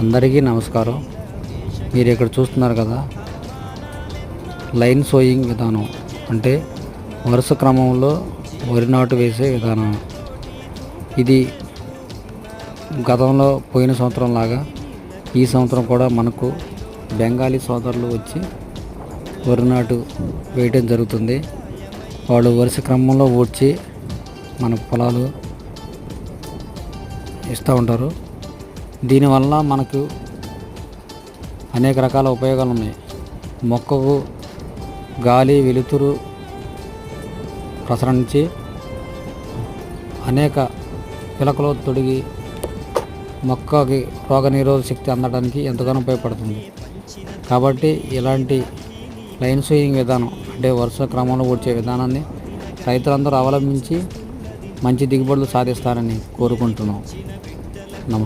అందరికీ నమస్కారం. మీరు ఇక్కడ చూస్తున్నారు కదా లైన్ సోయింగ్ విధానం. అంటే వరుస క్రమంలో వరి నాటు వేసే విధానం. ఇది గతంలో పోయిన సంవత్సరం లాగా ఈ సంవత్సరం కూడా మనకు బెంగాలీ సోదరులు వచ్చి వరి నాటు వేయటం జరుగుతుంది. వాళ్ళు వరుస క్రమంలో ఊడ్చి మన పొలాలు ఇస్తూ ఉంటారు. దీనివల్ల మనకు అనేక రకాల ఉపయోగాలు ఉన్నాయి. మొక్కకు గాలి వెలుతురు ప్రసరించి అనేక పిలకలు తొడిగి మొక్కకి రోగనిరోధక శక్తి అందడానికి ఎంతగానో ఉపయోగపడుతుంది. కాబట్టి ఇలాంటి లైన్ సూయింగ్ విధానం అంటే వరుస క్రమంలో వచ్చే విధానాన్ని రైతులందరూ అవలంబించి మంచి దిగుబడులు సాధిస్తారని కోరుకుంటున్నాం. నమస్తే.